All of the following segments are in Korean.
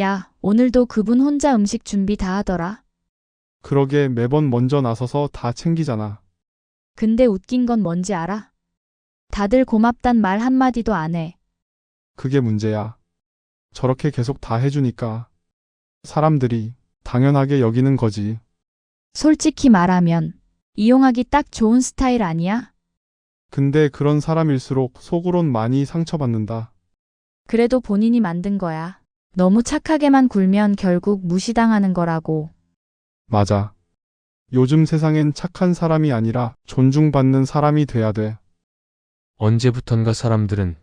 야, 오늘도 그분 혼자 음식 준비 다 하더라. 그러게 매번 먼저 나서서 다 챙기잖아. 근데 웃긴 건 뭔지 알아? 다들 고맙단 말 한마디도 안 해. 그게 문제야. 저렇게 계속 다 해주니까 사람들이 당연하게 여기는 거지. 솔직히 말하면 이용하기 딱 좋은 스타일 아니야? 근데 그런 사람일수록 속으론 많이 상처받는다. 그래도 본인이 만든 거야. 너무 착하게만 굴면 결국 무시당하는 거라고. 맞아. 요즘 세상엔 착한 사람이 아니라 존중받는 사람이 돼야 돼. 언제부턴가 사람들은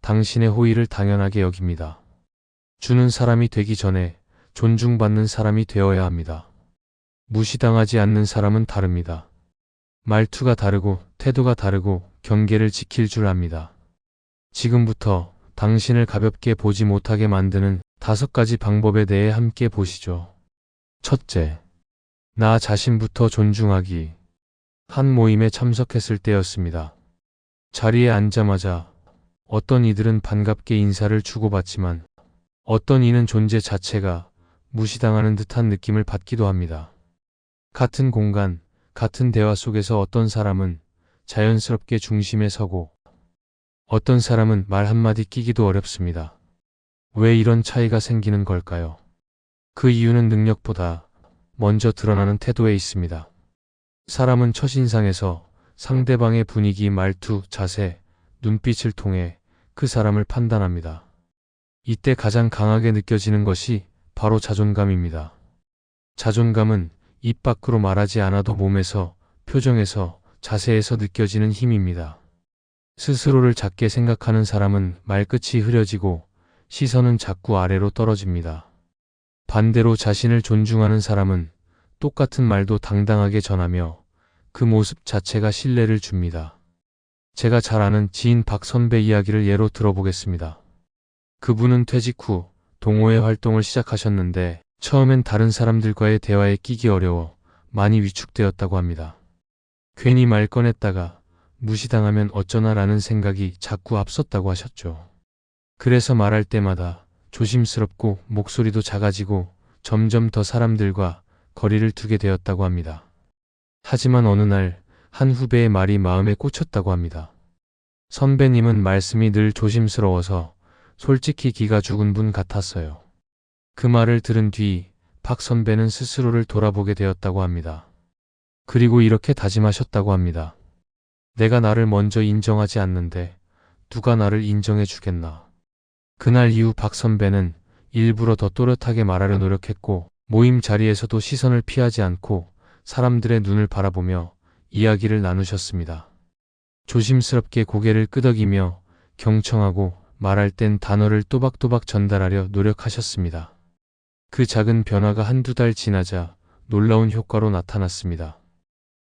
당신의 호의를 당연하게 여깁니다. 주는 사람이 되기 전에 존중받는 사람이 되어야 합니다. 무시당하지 않는 사람은 다릅니다. 말투가 다르고 태도가 다르고 경계를 지킬 줄 압니다. 지금부터 당신을 가볍게 보지 못하게 만드는 다섯 가지 방법에 대해 함께 보시죠. 첫째, 나 자신부터 존중하기. 한 모임에 참석했을 때였습니다. 자리에 앉자마자 어떤 이들은 반갑게 인사를 주고받지만 어떤 이는 존재 자체가 무시당하는 듯한 느낌을 받기도 합니다. 같은 공간, 같은 대화 속에서 어떤 사람은 자연스럽게 중심에 서고 어떤 사람은 말 한마디 끼기도 어렵습니다. 왜 이런 차이가 생기는 걸까요? 그 이유는 능력보다 먼저 드러나는 태도에 있습니다. 사람은 첫인상에서 상대방의 분위기, 말투, 자세, 눈빛을 통해 그 사람을 판단합니다. 이때 가장 강하게 느껴지는 것이 바로 자존감입니다. 자존감은 입 밖으로 말하지 않아도 몸에서, 표정에서, 자세에서 느껴지는 힘입니다. 스스로를 작게 생각하는 사람은 말끝이 흐려지고 시선은 자꾸 아래로 떨어집니다. 반대로 자신을 존중하는 사람은 똑같은 말도 당당하게 전하며 그 모습 자체가 신뢰를 줍니다. 제가 잘 아는 지인 박 선배 이야기를 예로 들어보겠습니다. 그분은 퇴직 후 동호회 활동을 시작하셨는데 처음엔 다른 사람들과의 대화에 끼기 어려워 많이 위축되었다고 합니다. 괜히 말 꺼냈다가 무시당하면 어쩌나라는 생각이 자꾸 앞섰다고 하셨죠. 그래서 말할 때마다 조심스럽고 목소리도 작아지고 점점 더 사람들과 거리를 두게 되었다고 합니다. 하지만 어느 날 한 후배의 말이 마음에 꽂혔다고 합니다. 선배님은 말씀이 늘 조심스러워서 솔직히 기가 죽은 분 같았어요. 그 말을 들은 뒤 박 선배는 스스로를 돌아보게 되었다고 합니다. 그리고 이렇게 다짐하셨다고 합니다. 내가 나를 먼저 인정하지 않는데 누가 나를 인정해 주겠나. 그날 이후 박 선배는 일부러 더 또렷하게 말하려 노력했고 모임 자리에서도 시선을 피하지 않고 사람들의 눈을 바라보며 이야기를 나누셨습니다. 조심스럽게 고개를 끄덕이며 경청하고 말할 땐 단어를 또박또박 전달하려 노력하셨습니다. 그 작은 변화가 한두 달 지나자 놀라운 효과로 나타났습니다.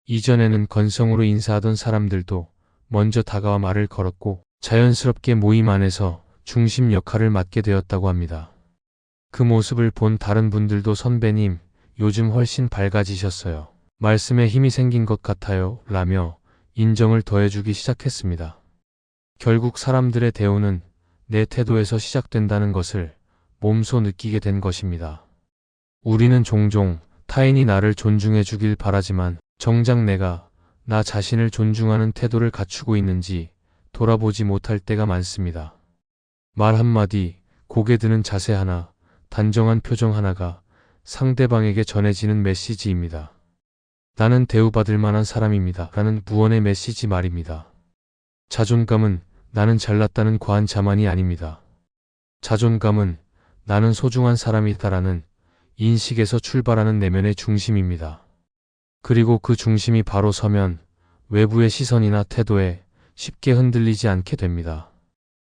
이전에는 건성으로 인사하던 사람들도 먼저 다가와 말을 걸었고 자연스럽게 모임 안에서 중심 역할을 맡게 되었다고 합니다. 그 모습을 본 다른 분들도 선배님, 요즘 훨씬 밝아지셨어요. 말씀에 힘이 생긴 것 같아요. 라며 인정을 더해주기 시작했습니다. 결국 사람들의 대우는 내 태도에서 시작된다는 것을 몸소 느끼게 된 것입니다. 우리는 종종 타인이 나를 존중해 주길 바라지만 정작 내가 나 자신을 존중하는 태도를 갖추고 있는지 돌아보지 못할 때가 많습니다. 말 한마디, 고개 드는 자세 하나, 단정한 표정 하나가 상대방에게 전해지는 메시지입니다. 나는 대우받을 만한 사람입니다. 라는 무언의 메시지 말입니다. 자존감은 나는 잘났다는 과한 자만이 아닙니다. 자존감은 나는 소중한 사람이다라는 인식에서 출발하는 내면의 중심입니다. 그리고 그 중심이 바로 서면 외부의 시선이나 태도에 쉽게 흔들리지 않게 됩니다.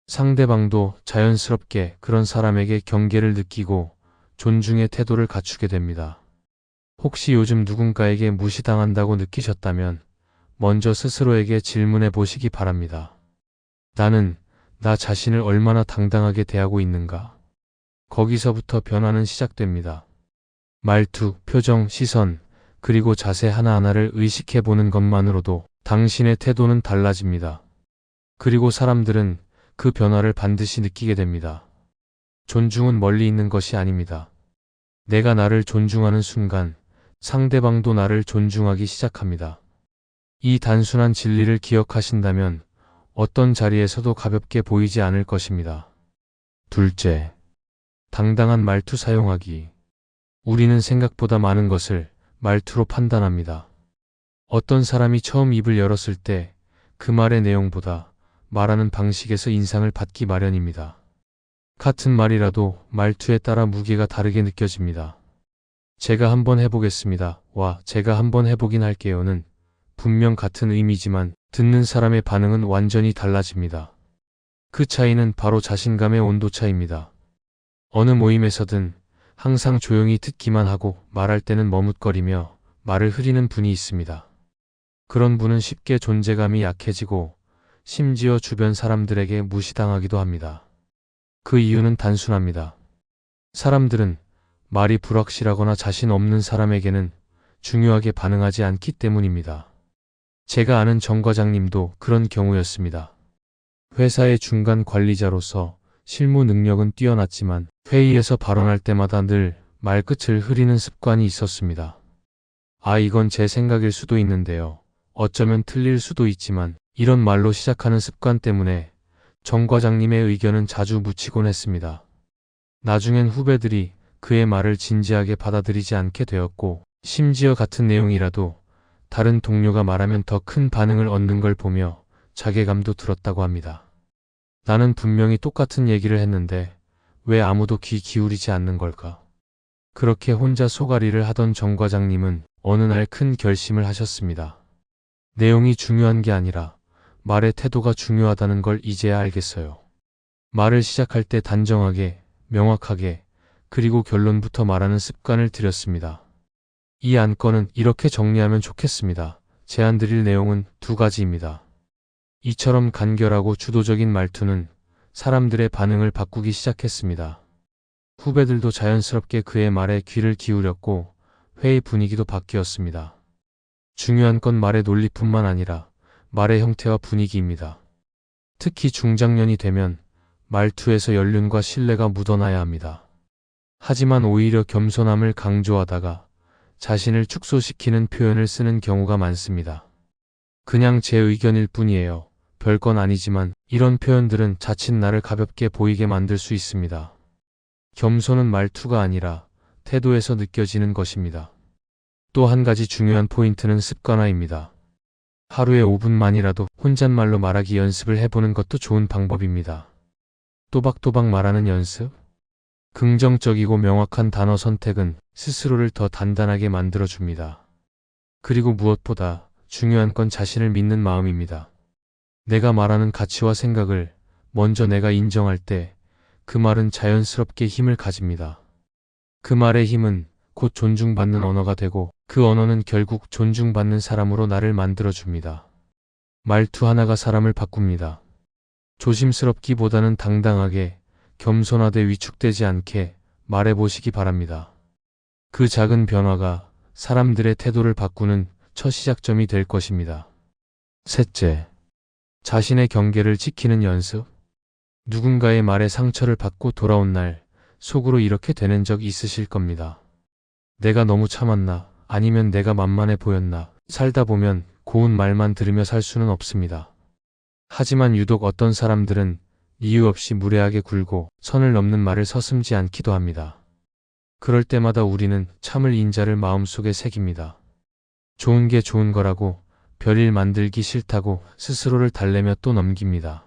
상대방도 자연스럽게 그런 사람에게 경계를 느끼고 존중의 태도를 갖추게 됩니다. 혹시 요즘 누군가에게 무시당한다고 느끼셨다면 먼저 스스로에게 질문해 보시기 바랍니다. 나는 나 자신을 얼마나 당당하게 대하고 있는가? 거기서부터 변화는 시작됩니다. 말투, 표정, 시선, 그리고 자세 하나하나를 의식해 보는 것만으로도 당신의 태도는 달라집니다. 그리고 사람들은 그 변화를 반드시 느끼게 됩니다. 존중은 멀리 있는 것이 아닙니다. 내가 나를 존중하는 순간 상대방도 나를 존중하기 시작합니다. 이 단순한 진리를 기억하신다면 어떤 자리에서도 가볍게 보이지 않을 것입니다. 둘째, 당당한 말투 사용하기. 우리는 생각보다 많은 것을 말투로 판단합니다. 어떤 사람이 처음 입을 열었을 때 그 말의 내용보다 말하는 방식에서 인상을 받기 마련입니다. 같은 말이라도 말투에 따라 무게가 다르게 느껴집니다. 제가 한번 해보겠습니다. 와, 제가 한번 해보긴 할게요는 분명 같은 의미지만 듣는 사람의 반응은 완전히 달라집니다. 그 차이는 바로 자신감의 온도 차입니다. 어느 모임에서든 항상 조용히 듣기만 하고 말할 때는 머뭇거리며 말을 흐리는 분이 있습니다. 그런 분은 쉽게 존재감이 약해지고 심지어 주변 사람들에게 무시당하기도 합니다. 그 이유는 단순합니다. 사람들은 말이 불확실하거나 자신 없는 사람에게는 중요하게 반응하지 않기 때문입니다. 제가 아는 정 과장님도 그런 경우였습니다. 회사의 중간 관리자로서 실무 능력은 뛰어났지만 회의에서 발언할 때마다 늘 말끝을 흐리는 습관이 있었습니다. 아, 이건 제 생각일 수도 있는데요. 어쩌면 틀릴 수도 있지만 이런 말로 시작하는 습관 때문에 정 과장님의 의견은 자주 묻히곤 했습니다. 나중엔 후배들이 그의 말을 진지하게 받아들이지 않게 되었고, 심지어 같은 내용이라도 다른 동료가 말하면 더 큰 반응을 얻는 걸 보며 자괴감도 들었다고 합니다. 나는 분명히 똑같은 얘기를 했는데 왜 아무도 귀 기울이지 않는 걸까? 그렇게 혼자 소가리를 하던 정 과장님은 어느 날 큰 결심을 하셨습니다. 내용이 중요한 게 아니라 말의 태도가 중요하다는 걸 이제야 알겠어요. 말을 시작할 때 단정하게, 명확하게, 그리고 결론부터 말하는 습관을 들였습니다. 이 안건은 이렇게 정리하면 좋겠습니다. 제안 드릴 내용은 두 가지입니다. 이처럼 간결하고 주도적인 말투는 사람들의 반응을 바꾸기 시작했습니다. 후배들도 자연스럽게 그의 말에 귀를 기울였고 회의 분위기도 바뀌었습니다. 중요한 건 말의 논리뿐만 아니라 말의 형태와 분위기입니다. 특히 중장년이 되면 말투에서 연륜과 신뢰가 묻어나야 합니다. 하지만 오히려 겸손함을 강조하다가 자신을 축소시키는 표현을 쓰는 경우가 많습니다. 그냥 제 의견일 뿐이에요. 별건 아니지만 이런 표현들은 자칫 나를 가볍게 보이게 만들 수 있습니다. 겸손은 말투가 아니라 태도에서 느껴지는 것입니다. 또 한 가지 중요한 포인트는 습관화입니다. 하루에 5분만이라도 혼잣말로 말하기 연습을 해보는 것도 좋은 방법입니다. 또박또박 말하는 연습? 긍정적이고 명확한 단어 선택은 스스로를 더 단단하게 만들어줍니다. 그리고 무엇보다 중요한 건 자신을 믿는 마음입니다. 내가 말하는 가치와 생각을 먼저 내가 인정할 때 그 말은 자연스럽게 힘을 가집니다. 그 말의 힘은 곧 존중받는 언어가 되고 그 언어는 결국 존중받는 사람으로 나를 만들어줍니다. 말투 하나가 사람을 바꿉니다. 조심스럽기보다는 당당하게 겸손하되 위축되지 않게 말해보시기 바랍니다. 그 작은 변화가 사람들의 태도를 바꾸는 첫 시작점이 될 것입니다. 셋째, 자신의 경계를 지키는 연습. 누군가의 말에 상처를 받고 돌아온 날, 속으로 이렇게 되는 적 있으실 겁니다. 내가 너무 참았나, 아니면 내가 만만해 보였나, 살다 보면 고운 말만 들으며 살 수는 없습니다. 하지만 유독 어떤 사람들은 이유 없이 무례하게 굴고 선을 넘는 말을 서슴지 않기도 합니다. 그럴 때마다 우리는 참을 인자를 마음속에 새깁니다. 좋은 게 좋은 거라고 별일 만들기 싫다고 스스로를 달래며 또 넘깁니다.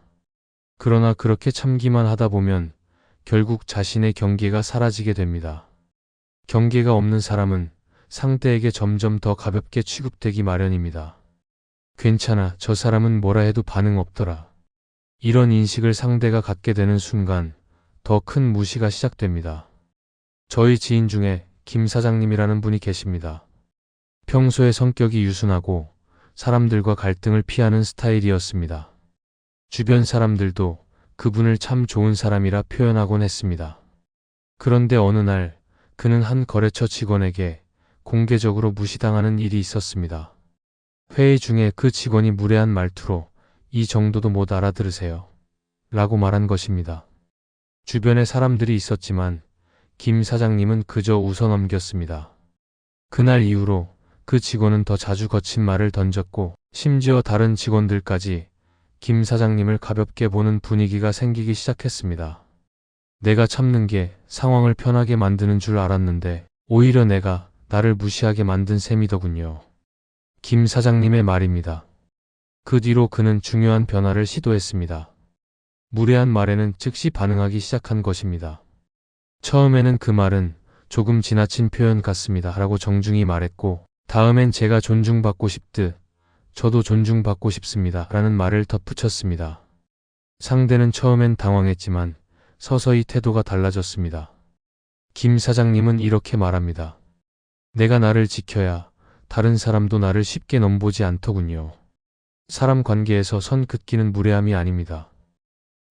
그러나 그렇게 참기만 하다 보면 결국 자신의 경계가 사라지게 됩니다. 경계가 없는 사람은 상대에게 점점 더 가볍게 취급되기 마련입니다. 괜찮아, 저 사람은 뭐라 해도 반응 없더라. 이런 인식을 상대가 갖게 되는 순간 더 큰 무시가 시작됩니다. 저희 지인 중에 김 사장님이라는 분이 계십니다. 평소에 성격이 유순하고 사람들과 갈등을 피하는 스타일이었습니다. 주변 사람들도 그분을 참 좋은 사람이라 표현하곤 했습니다. 그런데 어느 날 그는 한 거래처 직원에게 공개적으로 무시당하는 일이 있었습니다. 회의 중에 그 직원이 무례한 말투로 이 정도도 못 알아들으세요. 라고 말한 것입니다. 주변에 사람들이 있었지만 김 사장님은 그저 웃어 넘겼습니다. 그날 이후로 그 직원은 더 자주 거친 말을 던졌고 심지어 다른 직원들까지 김 사장님을 가볍게 보는 분위기가 생기기 시작했습니다. 내가 참는 게 상황을 편하게 만드는 줄 알았는데 오히려 내가 나를 무시하게 만든 셈이더군요. 김 사장님의 말입니다. 그 뒤로 그는 중요한 변화를 시도했습니다. 무례한 말에는 즉시 반응하기 시작한 것입니다. 처음에는 그 말은 조금 지나친 표현 같습니다. 라고 정중히 말했고, 다음엔 제가 존중받고 싶듯, 저도 존중받고 싶습니다. 라는 말을 덧붙였습니다. 상대는 처음엔 당황했지만, 서서히 태도가 달라졌습니다. 김 사장님은 이렇게 말합니다. 내가 나를 지켜야 다른 사람도 나를 쉽게 넘보지 않더군요. 사람 관계에서 선 긋기는 무례함이 아닙니다.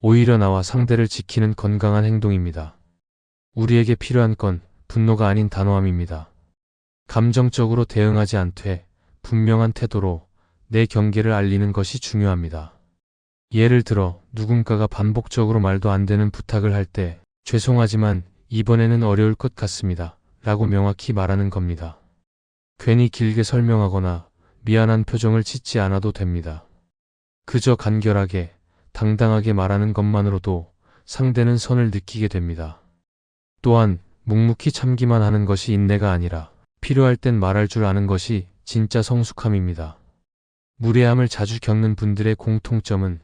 오히려 나와 상대를 지키는 건강한 행동입니다. 우리에게 필요한 건 분노가 아닌 단호함입니다. 감정적으로 대응하지 않되 분명한 태도로 내 경계를 알리는 것이 중요합니다. 예를 들어 누군가가 반복적으로 말도 안 되는 부탁을 할 때 죄송하지만 이번에는 어려울 것 같습니다. 라고 명확히 말하는 겁니다. 괜히 길게 설명하거나 미안한 표정을 짓지 않아도 됩니다. 그저 간결하게 당당하게 말하는 것만으로도 상대는 선을 느끼게 됩니다. 또한 묵묵히 참기만 하는 것이 인내가 아니라 필요할 땐 말할 줄 아는 것이 진짜 성숙함입니다. 무례함을 자주 겪는 분들의 공통점은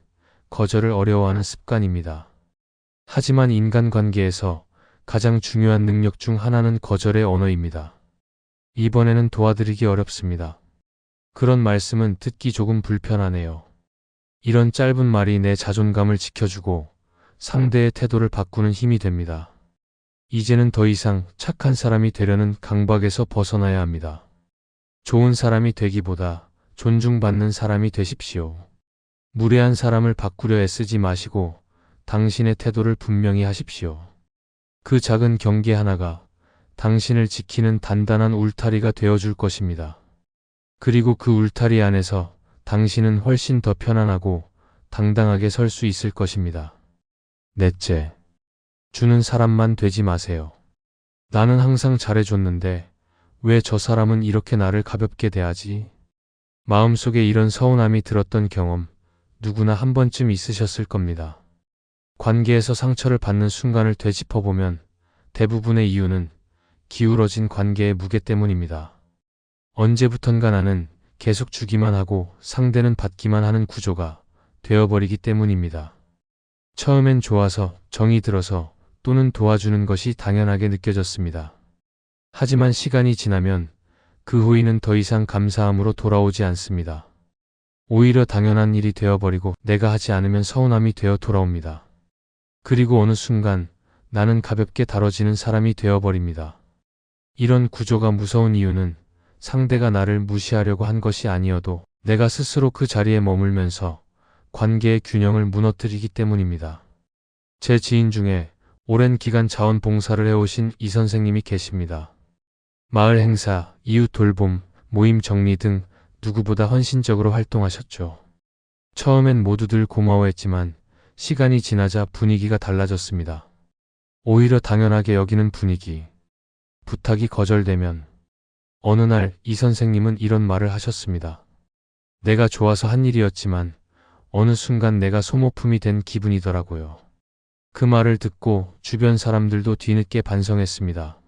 거절을 어려워하는 습관입니다. 하지만 인간관계에서 가장 중요한 능력 중 하나는 거절의 언어입니다. 이번에는 도와드리기 어렵습니다. 그런 말씀은 듣기 조금 불편하네요. 이런 짧은 말이 내 자존감을 지켜주고 상대의 태도를 바꾸는 힘이 됩니다. 이제는 더 이상 착한 사람이 되려는 강박에서 벗어나야 합니다. 좋은 사람이 되기보다 존중받는 사람이 되십시오. 무례한 사람을 바꾸려 애쓰지 마시고 당신의 태도를 분명히 하십시오. 그 작은 경계 하나가 당신을 지키는 단단한 울타리가 되어줄 것입니다. 그리고 그 울타리 안에서 당신은 훨씬 더 편안하고 당당하게 설 수 있을 것입니다. 넷째, 주는 사람만 되지 마세요. 나는 항상 잘해줬는데 왜 저 사람은 이렇게 나를 가볍게 대하지? 마음속에 이런 서운함이 들었던 경험 누구나 한 번쯤 있으셨을 겁니다. 관계에서 상처를 받는 순간을 되짚어보면 대부분의 이유는 기울어진 관계의 무게 때문입니다. 언제부턴가 나는 계속 주기만 하고 상대는 받기만 하는 구조가 되어버리기 때문입니다. 처음엔 좋아서 정이 들어서 또는 도와주는 것이 당연하게 느껴졌습니다. 하지만 시간이 지나면 그 후이는 더 이상 감사함으로 돌아오지 않습니다. 오히려 당연한 일이 되어버리고 내가 하지 않으면 서운함이 되어 돌아옵니다. 그리고 어느 순간 나는 가볍게 다뤄지는 사람이 되어버립니다. 이런 구조가 무서운 이유는 상대가 나를 무시하려고 한 것이 아니어도 내가 스스로 그 자리에 머물면서 관계의 균형을 무너뜨리기 때문입니다. 제 지인 중에 오랜 기간 자원봉사를 해오신 이 선생님이 계십니다. 마을 행사, 이웃 돌봄, 모임 정리 등 누구보다 헌신적으로 활동하셨죠. 처음엔 모두들 고마워했지만 시간이 지나자 분위기가 달라졌습니다. 오히려 당연하게 여기는 분위기. 부탁이 거절되면 어느 날 이 선생님은 이런 말을 하셨습니다. 내가 좋아서 한 일이었지만 어느 순간 내가 소모품이 된 기분이더라고요. 그 말을 듣고 주변 사람들도 뒤늦게 반성했습니다.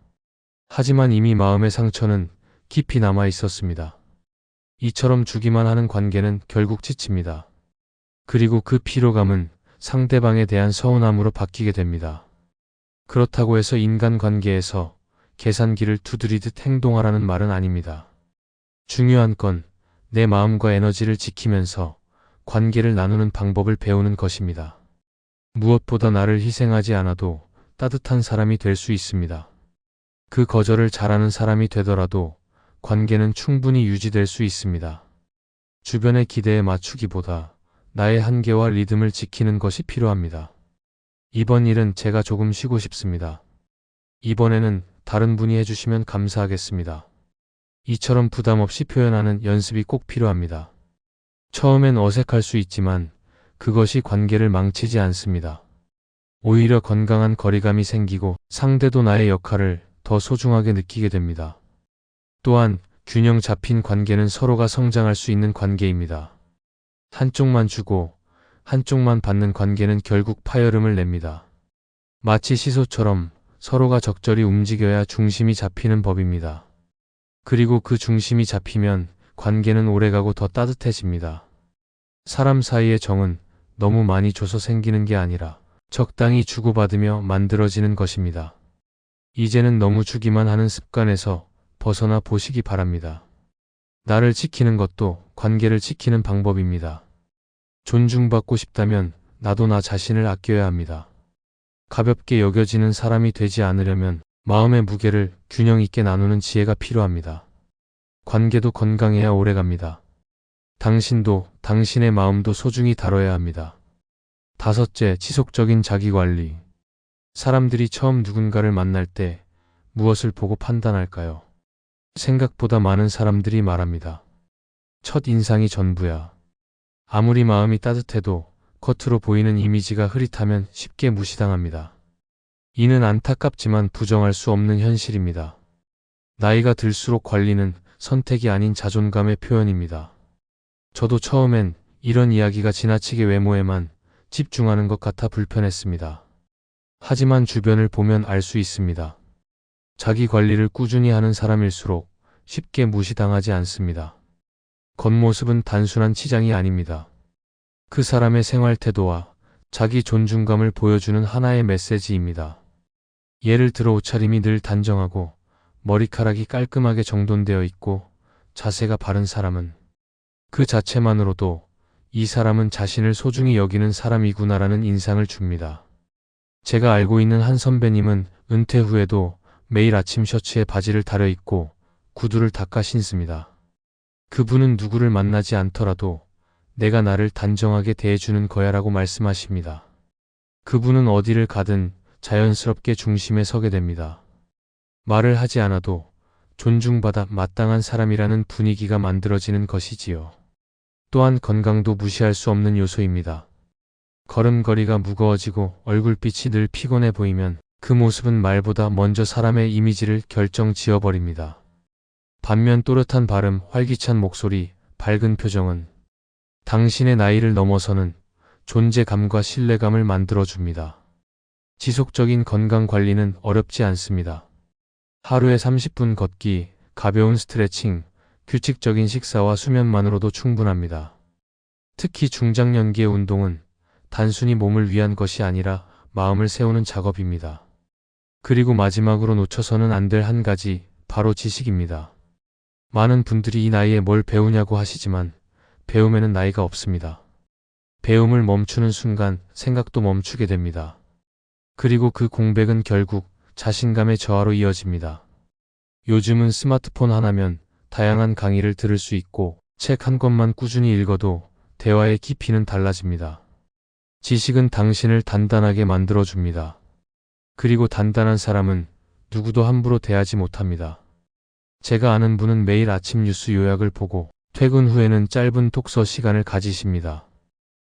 하지만 이미 마음의 상처는 깊이 남아 있었습니다. 이처럼 주기만 하는 관계는 결국 지칩니다. 그리고 그 피로감은 상대방에 대한 서운함으로 바뀌게 됩니다. 그렇다고 해서 인간관계에서 계산기를 두드리듯 행동하라는 말은 아닙니다. 중요한 건 내 마음과 에너지를 지키면서 관계를 나누는 방법을 배우는 것입니다. 무엇보다 나를 희생하지 않아도 따뜻한 사람이 될 수 있습니다. 그 거절을 잘하는 사람이 되더라도 관계는 충분히 유지될 수 있습니다. 주변의 기대에 맞추기보다 나의 한계와 리듬을 지키는 것이 필요합니다. 이번 일은 제가 조금 쉬고 싶습니다. 이번에는 다른 분이 해주시면 감사하겠습니다. 이처럼 부담 없이 표현하는 연습이 꼭 필요합니다. 처음엔 어색할 수 있지만 그것이 관계를 망치지 않습니다. 오히려 건강한 거리감이 생기고 상대도 나의 역할을 더 소중하게 느끼게 됩니다. 또한 균형 잡힌 관계는 서로가 성장할 수 있는 관계입니다. 한쪽만 주고 한쪽만 받는 관계는 결국 파열음을 냅니다. 마치 시소처럼 서로가 적절히 움직여야 중심이 잡히는 법입니다. 그리고 그 중심이 잡히면 관계는 오래가고 더 따뜻해집니다. 사람 사이의 정은 너무 많이 줘서 생기는 게 아니라 적당히 주고받으며 만들어지는 것입니다. 이제는 너무 주기만 하는 습관에서 벗어나 보시기 바랍니다. 나를 지키는 것도 관계를 지키는 방법입니다. 존중받고 싶다면 나도 나 자신을 아껴야 합니다. 가볍게 여겨지는 사람이 되지 않으려면 마음의 무게를 균형 있게 나누는 지혜가 필요합니다. 관계도 건강해야 오래갑니다. 당신도 당신의 마음도 소중히 다뤄야 합니다. 다섯째, 지속적인 자기관리. 사람들이 처음 누군가를 만날 때 무엇을 보고 판단할까요? 생각보다 많은 사람들이 말합니다. 첫 인상이 전부야. 아무리 마음이 따뜻해도 겉으로 보이는 이미지가 흐릿하면 쉽게 무시당합니다. 이는 안타깝지만 부정할 수 없는 현실입니다. 나이가 들수록 관리는 선택이 아닌 자존감의 표현입니다. 저도 처음엔 이런 이야기가 지나치게 외모에만 집중하는 것 같아 불편했습니다. 하지만 주변을 보면 알 수 있습니다. 자기 관리를 꾸준히 하는 사람일수록 쉽게 무시당하지 않습니다. 겉모습은 단순한 치장이 아닙니다. 그 사람의 생활 태도와 자기 존중감을 보여주는 하나의 메시지입니다. 예를 들어 옷차림이 늘 단정하고 머리카락이 깔끔하게 정돈되어 있고 자세가 바른 사람은 그 자체만으로도 이 사람은 자신을 소중히 여기는 사람이구나라는 인상을 줍니다. 제가 알고 있는 한 선배님은 은퇴 후에도 매일 아침 셔츠에 바지를 다려 입고 구두를 닦아 신습니다. 그분은 누구를 만나지 않더라도 내가 나를 단정하게 대해주는 거야라고 말씀하십니다. 그분은 어디를 가든 자연스럽게 중심에 서게 됩니다. 말을 하지 않아도 존중받아 마땅한 사람이라는 분위기가 만들어지는 것이지요. 또한 건강도 무시할 수 없는 요소입니다. 걸음걸이가 무거워지고 얼굴빛이 늘 피곤해 보이면 그 모습은 말보다 먼저 사람의 이미지를 결정 지어버립니다. 반면 또렷한 발음, 활기찬 목소리, 밝은 표정은 당신의 나이를 넘어서는 존재감과 신뢰감을 만들어줍니다. 지속적인 건강 관리는 어렵지 않습니다. 하루에 30분 걷기, 가벼운 스트레칭, 규칙적인 식사와 수면만으로도 충분합니다. 특히 중장년기의 운동은 단순히 몸을 위한 것이 아니라 마음을 세우는 작업입니다. 그리고 마지막으로 놓쳐서는 안 될 한 가지, 바로 지식입니다. 많은 분들이 이 나이에 뭘 배우냐고 하시지만 배움에는 나이가 없습니다. 배움을 멈추는 순간 생각도 멈추게 됩니다. 그리고 그 공백은 결국 자신감의 저하로 이어집니다. 요즘은 스마트폰 하나면 다양한 강의를 들을 수 있고 책 한 권만 꾸준히 읽어도 대화의 깊이는 달라집니다. 지식은 당신을 단단하게 만들어줍니다. 그리고 단단한 사람은 누구도 함부로 대하지 못합니다. 제가 아는 분은 매일 아침 뉴스 요약을 보고 퇴근 후에는 짧은 독서 시간을 가지십니다.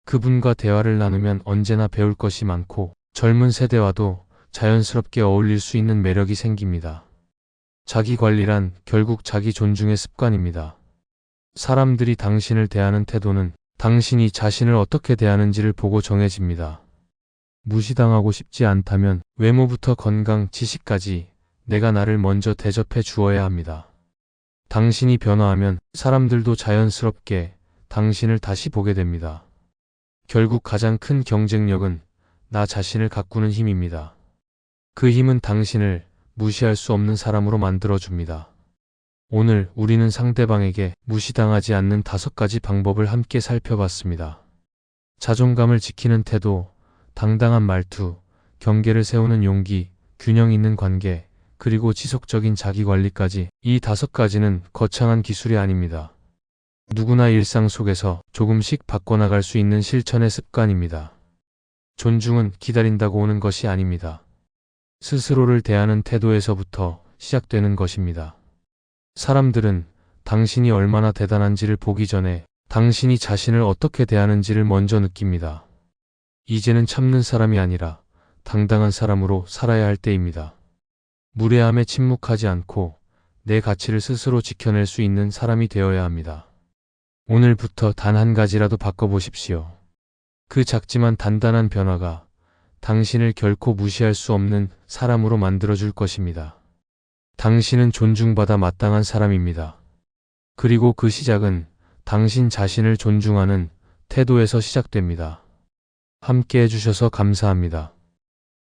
그분과 대화를 나누면 언제나 배울 것이 많고 젊은 세대와도 자연스럽게 어울릴 수 있는 매력이 생깁니다. 자기 관리란 결국 자기 존중의 습관입니다. 사람들이 당신을 대하는 태도는 당신이 자신을 어떻게 대하는지를 보고 정해집니다. 무시당하고 싶지 않다면 외모부터 건강, 지식까지 내가 나를 먼저 대접해 주어야 합니다. 당신이 변화하면 사람들도 자연스럽게 당신을 다시 보게 됩니다. 결국 가장 큰 경쟁력은 나 자신을 가꾸는 힘입니다. 그 힘은 당신을 무시할 수 없는 사람으로 만들어줍니다. 오늘 우리는 상대방에게 무시당하지 않는 다섯 가지 방법을 함께 살펴봤습니다. 자존감을 지키는 태도, 당당한 말투, 경계를 세우는 용기, 균형 있는 관계, 그리고 지속적인 자기 관리까지 이 다섯 가지는 거창한 기술이 아닙니다. 누구나 일상 속에서 조금씩 바꿔나갈 수 있는 실천의 습관입니다. 존중은 기다린다고 오는 것이 아닙니다. 스스로를 대하는 태도에서부터 시작되는 것입니다. 사람들은 당신이 얼마나 대단한지를 보기 전에 당신이 자신을 어떻게 대하는지를 먼저 느낍니다. 이제는 참는 사람이 아니라 당당한 사람으로 살아야 할 때입니다. 무례함에 침묵하지 않고 내 가치를 스스로 지켜낼 수 있는 사람이 되어야 합니다. 오늘부터 단 한 가지라도 바꿔보십시오. 그 작지만 단단한 변화가 당신을 결코 무시할 수 없는 사람으로 만들어줄 것입니다. 당신은 존중받아 마땅한 사람입니다. 그리고 그 시작은 당신 자신을 존중하는 태도에서 시작됩니다. 함께 해주셔서 감사합니다.